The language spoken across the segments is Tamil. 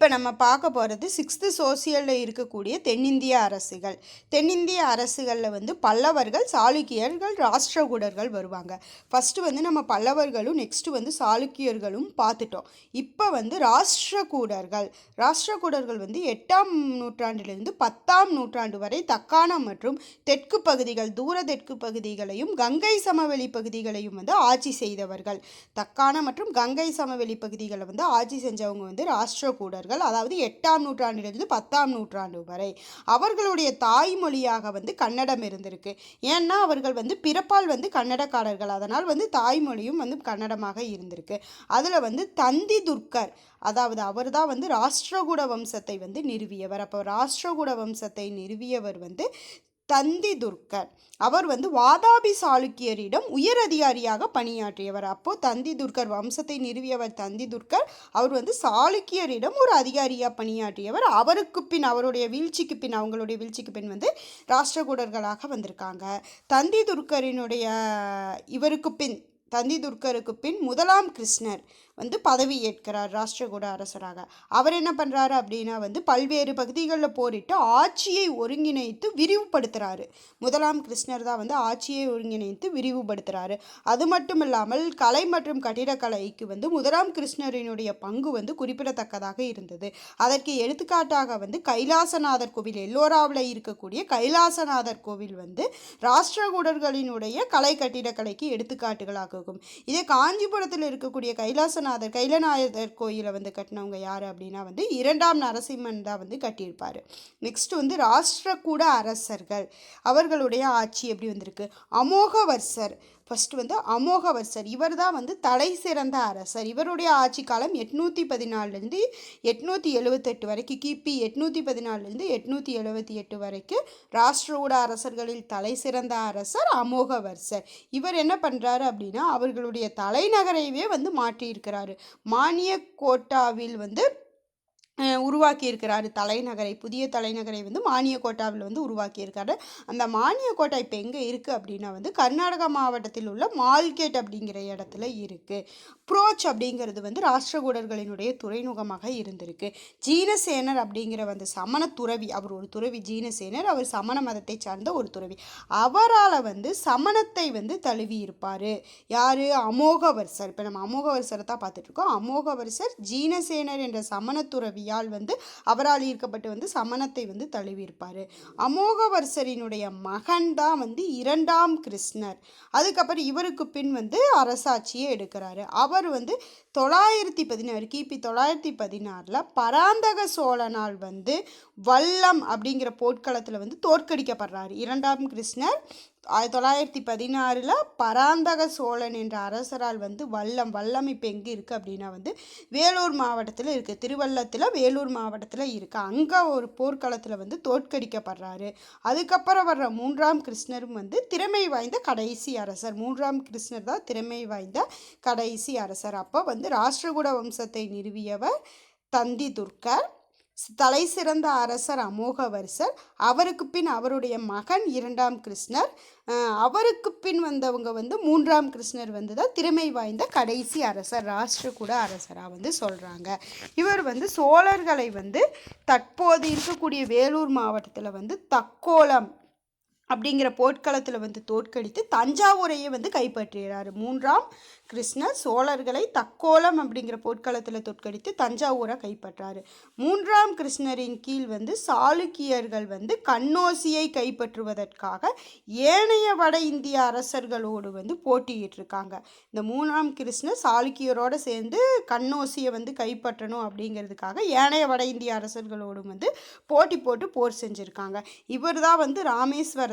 இப்போ நம்ம பார்க்க போகிறது சிக்ஸ்த்து சோசியலில் இருக்கக்கூடிய தென்னிந்திய அரசுகள். தென்னிந்திய அரசுகளில் வந்து பல்லவர்கள் சாளுக்கியர்கள் ராஷ்டிரகூடர்கள் வருவாங்க. ஃபஸ்ட்டு வந்து நம்ம பல்லவர்களும் நெக்ஸ்ட்டு வந்து சாளுக்கியர்களும் பார்த்துட்டோம். இப்போ வந்து ராஷ்டிரகூடர்கள். ராஷ்டிரகூடர்கள் வந்து எட்டாம் நூற்றாண்டிலிருந்து பத்தாம் நூற்றாண்டு வரை தக்காணம் மற்றும் தெற்கு பகுதிகள் தூர தெற்கு பகுதிகளையும் கங்கை சமவெளி பகுதிகளையும் வந்து ஆட்சி செய்தவர்கள். தக்காணம் மற்றும் கங்கை சமவெளி பகுதிகளை வந்து ஆட்சி செஞ்சவங்க வந்து ராஷ்டிரகூடர்கள். அதாவது எட்டாம் நூற்றாண்டிலிருந்து பத்தாம் நூற்றாண்டு வரை அவர்களுடைய தாய்மொழியாக வந்து கன்னடம் இருந்திருக்கு. ஏன்னா அவர்கள் வந்து பிறப்பால் வந்து கன்னடக்காரர்கள். அதனால் வந்து தாய்மொழியும் வந்து கன்னடமாக இருந்திருக்கு. அதில் வந்து தந்தி துர்க்கர் அதாவது அவர் தான் வந்து ராஷ்டிரகூட வம்சத்தை வந்து நிறுவியவர். அப்போ ராஷ்டிரகூட வம்சத்தை நிறுவியவர் வந்து தந்தி துர்க்கர் அவர் வந்து வாதாபி சாளுக்கியரிடம் உயர் அதிகாரியாக பணியாற்றியவர். அப்போது தந்தி துர்க்கர் வம்சத்தை நிறுவியவர் தந்தி துர்க்கர் அவர் வந்து சாளுக்கியரிடம் ஒரு அதிகாரியாக பணியாற்றியவர். அவருக்கு பின் அவருடைய வீழ்ச்சிக்கு பின் அவங்களுடைய வீழ்ச்சிக்கு பின் வந்து ராஷ்டிரகூடர்களாக வந்திருக்காங்க. தந்தி துர்க்கரினுடைய இவருக்கு பின் தந்தி துர்க்கருக்கு பின் முதலாம் கிருஷ்ணர். வந்து பதவி ஏற்கிறார் ராஷ்டிரகூட அரசராக. அவர் என்ன பண்ணுறாரு அப்படின்னா வந்து பல்வேறு பகுதிகளில் போரிட்டு ஆட்சியை ஒருங்கிணைத்து விரிவுபடுத்துகிறாரு முதலாம் கிருஷ்ணர் தான் வந்து ஆட்சியை ஒருங்கிணைத்து விரிவுபடுத்துகிறாரு அது மட்டும் இல்லாமல் கலை மற்றும் கட்டிடக்கலைக்கு வந்து முதலாம் கிருஷ்ணரினுடைய பங்கு வந்து குறிப்பிடத்தக்கதாக இருந்தது. அதற்கு எடுத்துக்காட்டாக வந்து கைலாசநாதர் கோவில் எல்லோராவில் இருக்கக்கூடிய கைலாசநாதர் கோவில் வந்து ராஷ்டிரகூடர்களினுடைய கலை கட்டிடக்கலைக்கு எடுத்துக்காட்டுகளாகும். இதே காஞ்சிபுரத்தில் இருக்கக்கூடிய கைலாசநாதர் கைலாசநாதர் கைலநாதர் கோயிலை வந்து கட்டினவங்க யார் அப்படின்னா வந்து இரண்டாம் நரசிம்மன் தான் வந்து கட்டியிருப்பார். நெக்ஸ்ட் வந்து ராஷ்டிரக்கூட அரசர்கள். அவர்களுடைய ஆட்சி எப்படி வந்திருக்கு? அமோகவர்சர். ஃபஸ்ட்டு வந்து அமோகவர்சர் இவர் தான் வந்து தலை சிறந்த அரசர். இவருடைய ஆட்சி காலம் எட்நூற்றி பதினாலுலேருந்து எட்நூற்றி எழுபத்தெட்டு வரைக்கும் கிபி எட்நூற்றி பதினாலுலேருந்து எட்நூற்றி எழுபத்தி எட்டு வரைக்கும் ராஷ்டிரகூட அரசர்களில் தலை சிறந்த அரசர் அமோகவர்சர் இவர் என்ன பண்ணுறாரு அப்படின்னா அவர்களுடைய தலைநகரையவே வந்து மாற்றியிருக்கிறாரு. மானிய கோட்டாவில் வந்து உருவாக்கியிருக்கிறாரு தலைநகரை புதிய தலைநகரை வந்து மானியக்கோட்டாவில் வந்து உருவாக்கியிருக்காரு. அந்த மானியக்கோட்டை இப்போ எங்கே இருக்குது அப்படின்னா வந்து கர்நாடகா மாவட்டத்தில் உள்ள மால்கேட் அப்படிங்கிற இடத்துல இருக்குது புரோச் அப்படிங்கிறது வந்து ராஷ்டிரகூடர்களினுடைய துறைமுகமாக இருந்திருக்கு. ஜீனசேனர் அப்படிங்கிற வந்து சமண துறவி அவர் ஒரு துறவி ஜீனசேனர் அவர் சமண மதத்தை சார்ந்த ஒரு துறவி. அவரால் வந்து சமணத்தை வந்து தழுவி இருப்பார் யார்? அமோகவர்சர். இப்போ நம்ம அமோகவர்சரை தான் பார்த்துட்ருக்கோம் அமோகவர்சர் ஜீனசேனர் என்ற சமண துறவி கையால் வந்து அவரால் ஈர்க்கப்பட்டு வந்து சமணத்தை வந்து தழுவியிருப்பார். அமோகவர்சரினுடைய மகன் தான் வந்து இரண்டாம் கிருஷ்ணர். அதுக்கப்புறம் இவருக்கு பின் வந்து அரசாட்சியை எடுக்கிறாரு. அவர் வந்து தொள்ளாயிரத்தி பதினாறு கிபி தொள்ளாயிரத்தி பதினாறில் பராந்தக சோழனால் வந்து வல்லம் அப்படிங்கிற போர்க்களத்தில் வந்து தோற்கடிக்கப்படுறாரு. இரண்டாம் கிருஷ்ணர் ஆயிரத்தி தொள்ளாயிரத்தி பதினாறில் பராந்தக சோழன் என்ற அரசரால் வந்து வல்லம் வல்லம் இப்போ எங்கே இருக்குது அப்படின்னா வந்து வேலூர் மாவட்டத்தில் இருக்குது திருவள்ளத்தில் வேலூர் மாவட்டத்தில் இருக்குது அங்கே ஒரு போர்க்களத்தில் வந்து தோற்கடிக்கப்படுறாரு. அதுக்கப்புறம் வர்ற மூன்றாம் கிருஷ்ணரும் வந்து திறமை வாய்ந்த கடைசி அரசர். மூன்றாம் கிருஷ்ணர் தான் திறமை வாய்ந்த கடைசி அரசர். அப்போ வந்து ராஷ்டிரகூட வம்சத்தை நிறுவியவர் தந்தி துர்க்கர். தலை சிறந்த அரசர் அமோகவர்சர். அவருக்கு பின் அவருடைய மகன் இரண்டாம் கிருஷ்ணர். அவருக்கு பின் வந்தவங்க வந்து மூன்றாம் கிருஷ்ணர் வந்து தான் திறமை வாய்ந்த கடைசி அரசர் ராஷ்டிரகூட அரசராக வந்து சொல்கிறாங்க இவர் வந்து சோழர்களை வந்து தற்போது இருக்கக்கூடிய வேலூர் மாவட்டத்தில் வந்து தக்கோலம் அப்படிங்கிற போர்க்களத்தில் வந்து தோற்கடித்து தஞ்சாவூரையே வந்து கைப்பற்றுகிறார் மூன்றாம் கிருஷ்ணர் சோழர்களை தக்கோலம் அப்படிங்கிற போர்க்களத்தில் தோற்கடித்து தஞ்சாவூரை கைப்பற்றாரு. மூன்றாம் கிருஷ்ணரின் கீழ் வந்து சாளுக்கியர்கள் வந்து கண்ணோசியை கைப்பற்றுவதற்காக ஏனைய வட இந்திய அரசர்களோடு வந்து போட்டியிட்டிருக்காங்க. இந்த மூன்றாம் கிருஷ்ணர் சாளுக்கியரோடு சேர்ந்து கண்ணோசியை வந்து கைப்பற்றணும் அப்படிங்கிறதுக்காக ஏனைய வட இந்திய அரசர்களோடும் வந்து போட்டி போட்டு போர் செஞ்சுருக்காங்க. இவர் தான் வந்து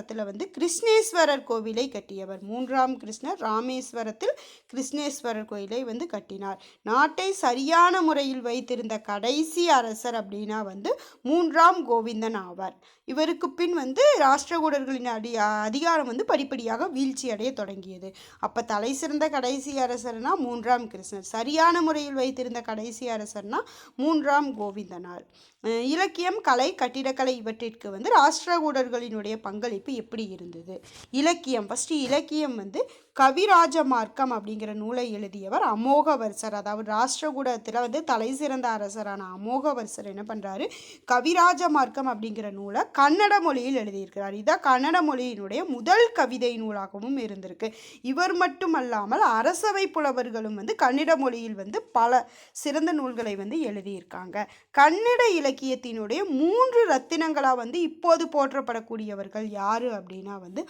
ராமேஸ்வரத்தில் வந்து கிருஷ்ணேஸ்வரர் கோவிலை கட்டியவர். மூன்றாம் கிருஷ்ணர் ராமேஸ்வரத்தில் கிருஷ்ணேஸ்வரர் கோயிலை வந்து கட்டினார். நாட்டை சரியான முறையில் வைத்திருந்த கடைசி அரசர் அப்படின்னா வந்து மூன்றாம் கோவிந்தன் ஆவார். இவருக்கு பின் வந்து ராஷ்டிரகூடர்களின் அடி அதிகாரம் வந்து படிப்படியாக வீழ்ச்சி அடைய தொடங்கியது. அப்போ தலை சிறந்த கடைசி அரசர்னா மூன்றாம் கிருஷ்ணர். சரியான முறையில் வைத்திருந்த கடைசி அரசர்னா மூன்றாம் கோவிந்தனார். இலக்கியம் கலை கட்டிடக்கலை இவற்றிற்கு வந்து ராஷ்டிரகூடர்களினுடைய பங்களிப்பு எப்படி இருந்தது? இலக்கியம் ஃபஸ்ட்டு இலக்கியம் வந்து கவிராஜ மார்க்கம் அப்படிங்கிற நூலை எழுதியவர் அமோகவர்சர். அதாவது ராஷ்டிரகூடத்தில் வந்து தலை சிறந்த அரசரான அமோகவர்சர் என்ன பண்ணுறாரு கவிராஜ மார்க்கம் அப்படிங்கிற நூலை கன்னட மொழியில் எழுதியிருக்கிறார். இதான் கன்னட மொழியினுடைய முதல் கவிதை நூலாகவும் இருந்திருக்கு. இவர் மட்டுமல்லாமல் அரசவை புலவர்களும் வந்து கன்னட மொழியில் வந்து பல சிறந்த நூல்களை வந்து எழுதியிருக்காங்க. கன்னட இலக்கியத்தினுடைய மூன்று ரத்தினங்களாக வந்து இப்போது போற்றப்படக்கூடியவர்கள் யார் அப்படின்னா வந்து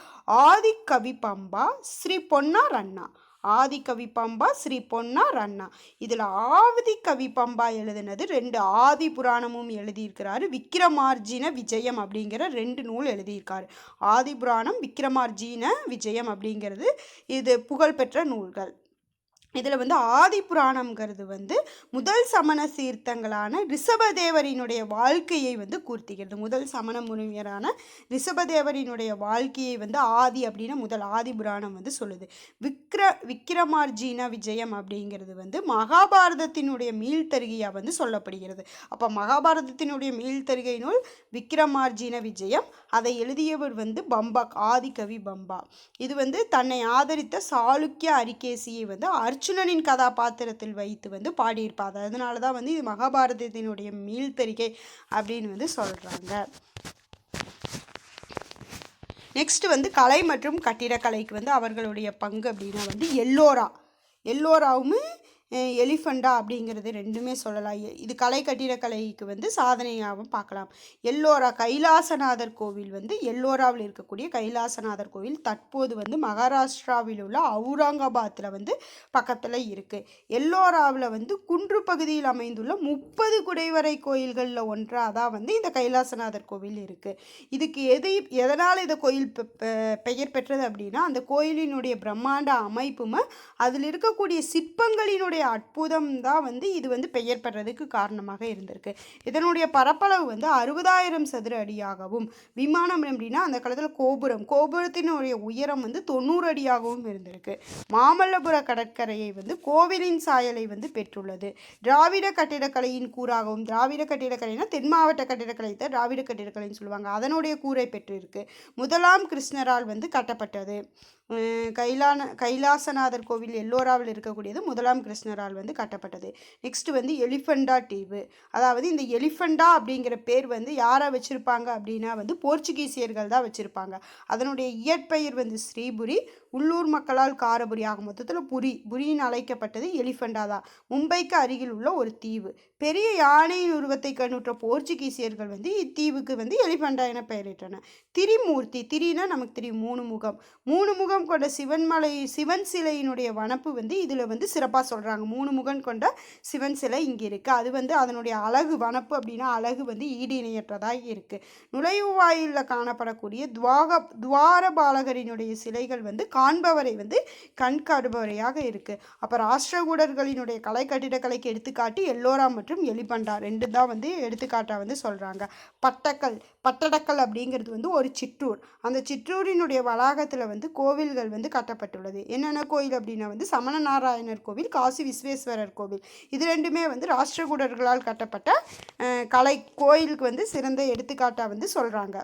ஆதிக்கவி பம்பா ஸ்ரீ பொன்னார் அண்ணா ஆதிக்கவி பம்பா ஸ்ரீ பொன்னார் அண்ணா இதில் ஆதிக்கவி கவி பம்பா எழுதினது ரெண்டு ஆதி புராணமும் எழுதியிருக்கிறாரு. விக்ரமார்ஜின விஜயம் அப்படிங்கிற ரெண்டு நூல் எழுதியிருக்காரு. ஆதி புராணம் விக்ரமார்ஜின விஜயம் அப்படிங்கிறது இது புகழ்பெற்ற நூல்கள். இதில் வந்து ஆதி புராணம்ங்கிறது வந்து முதல் சமண சீர்த்தங்களான ரிஷபதேவரினுடைய வாழ்க்கையை வந்து கூர்த்திக்கிறது. முதல் சமண முனிவரான ரிஷபதேவரினுடைய வாழ்க்கையை வந்து ஆதி அப்படின்னு முதல் ஆதி புராணம் வந்து சொல்லுது. விக்ர விக்ரமார்ஜீன விஜயம் அப்படிங்கிறது வந்து மகாபாரதத்தினுடைய மீள்தருகையாக வந்து சொல்லப்படுகிறது. அப்போ மகாபாரதத்தினுடைய மீள்தருகை நூல் விக்ரமார்ஜீன விஜயம் அதை எழுதியவர் வந்து பம்பா ஆதி கவி பம்பா. இது வந்து தன்னை ஆதரித்த சாளுக்கிய அரிகேசியை வந்து அர்ஜுனனின் கதாபாத்திரத்தில் வைத்து வந்து பாடியிருப்பார். அதனால தான் வந்து இது மகாபாரதத்தினுடைய மீள்தறிகை அப்படின்னு வந்து சொல்கிறாங்க நெக்ஸ்ட் வந்து கலை மற்றும் கட்டிடக்கலைக்கு வந்து அவர்களுடைய பங்கு அப்படின்னா வந்து எல்லோரா. எல்லோராவும் எலிஃபண்டா அப்படிங்கிறது ரெண்டுமே சொல்லலாம். இது கலை கட்டிடக்கலைக்கு வந்து சாதனையாகவும் பார்க்கலாம். எல்லோரா கைலாசநாதர் கோவில் வந்து எல்லோராவில் இருக்கக்கூடிய கைலாசநாதர் கோவில் தற்போது வந்து மகாராஷ்டிராவில் உள்ள அவுரங்காபாத்தில் வந்து பக்கத்தில் இருக்குது எல்லோராவில் வந்து குன்று பகுதியில் அமைந்துள்ள முப்பது குடைவரை கோயில்களில் ஒன்றாக தான் வந்து இந்த கைலாசநாதர் கோவில் இருக்குது இதுக்கு எது எதனால் இந்த கோயில் பெயர் பெற்றது அப்படின்னா அந்த கோயிலினுடைய பிரம்மாண்ட அமைப்புமே அதில் இருக்கக்கூடிய சிற்பங்களினுடைய அற்புதம் தான் வந்து இது வந்து பெயர் பெறதுக்கு காரணமாக இருந்திருக்கு. இதனுடைய பரப்பளவு வந்து அறுபதாயிரம் சதுர அடியாகவும் விமானம் அப்படின்னா அந்த காலத்தில் கோபுரம் கோபுரத்தினுடைய உயரம் வந்து தொண்ணூறு அடியாகவும் இருந்திருக்கு. மாமல்லபுர கடற்கரையை வந்து கோவிலின் சாயலை வந்து பெற்றுள்ளது. திராவிட கட்டிடக்கலையின் கூறாகவும் திராவிட கட்டிடக்கலைனா தென் மாவட்ட கட்டிடக்கலை தான் திராவிட கட்டிடக்கலைன்னு சொல்லுவாங்க. அதனுடைய கூரை பெற்றிருக்கு. முதலாம் கிருஷ்ணரால் வந்து கட்டப்பட்டது. கைலான கைலாசநாதர் கோவில் எல்லோராவில் இருக்கக்கூடியது முதலாம் கிருஷ்ணரால் வந்து கட்டப்பட்டது. நெக்ஸ்ட் வந்து எலிஃபண்டா தீவு. அதாவது இந்த எலிஃபண்டா அப்படிங்கிற பேர் வந்து யாரை வச்சுருப்பாங்க அப்படின்னா வந்து போர்ச்சுகீசியர்கள் தான் வச்சுருப்பாங்க. அதனுடைய இயற்பெயர் வந்து ஸ்ரீபுரி உள்ளூர் மக்களால் காரபுரி மொத்தத்தில் புரி புரின்னு அழைக்கப்பட்டது எலிஃபண்டா தான். மும்பைக்கு அருகில் உள்ள ஒரு தீவு. பெரிய யானையின் உருவத்தை கண்ணுற்ற போர்ச்சுகீசியர்கள் வந்து இத்தீவுக்கு வந்து எலிஃபண்டா என பெயரிட்டனர். திரிமூர்த்தி திரினா நமக்கு தெரியும் மூணு முகம். மூணு முகம் கொண்ட சிவன்மலை சிவன் சிலையினுடைய வனப்பு வந்து இதில் வந்து சிறப்பாக சொல்கிறாங்க மூணு முகம் கொண்ட சிவன் சிலை இங்கே இருக்குது அது வந்து அதனுடைய அழகு வனப்பு அப்படின்னா அழகு வந்து ஈடு இணையற்றதாக இருக்குது நுழைவு வாயிலில் காணப்படக்கூடிய துவாக துவாரபாலகரினுடைய சிலைகள் வந்து காண்பவரை வந்து கண் காடுபவரையாக இருக்குது அப்போ ராஷ்டிரகூடர்களினுடைய கலை கட்டிடக்கலைக்கு எடுத்துக்காட்டி எல்லோரா மற்றும் எலிபண்டா ரெண்டு தான் வந்து எடுத்துக்காட்டாக வந்து சொல்கிறாங்க பட்டக்கல் பட்டடக்கல் அப்படிங்கிறது வந்து ஒரு சிற்றூர். அந்த சிற்றூரினுடைய வளாகத்தில் வந்து கோவில்கள் வந்து கட்டப்பட்டுள்ளது. என்னென்ன கோயில் அப்படின்னா வந்து சமண நாராயணர் கோவில் காசி விஸ்வேஸ்வரர் கோவில். இது ரெண்டுமே வந்து ராஷ்டிரகூடர்களால் கட்டப்பட்ட கலை கோயிலுக்கு வந்து சிறந்த எடுத்துக்காட்டாக வந்து சொல்கிறாங்க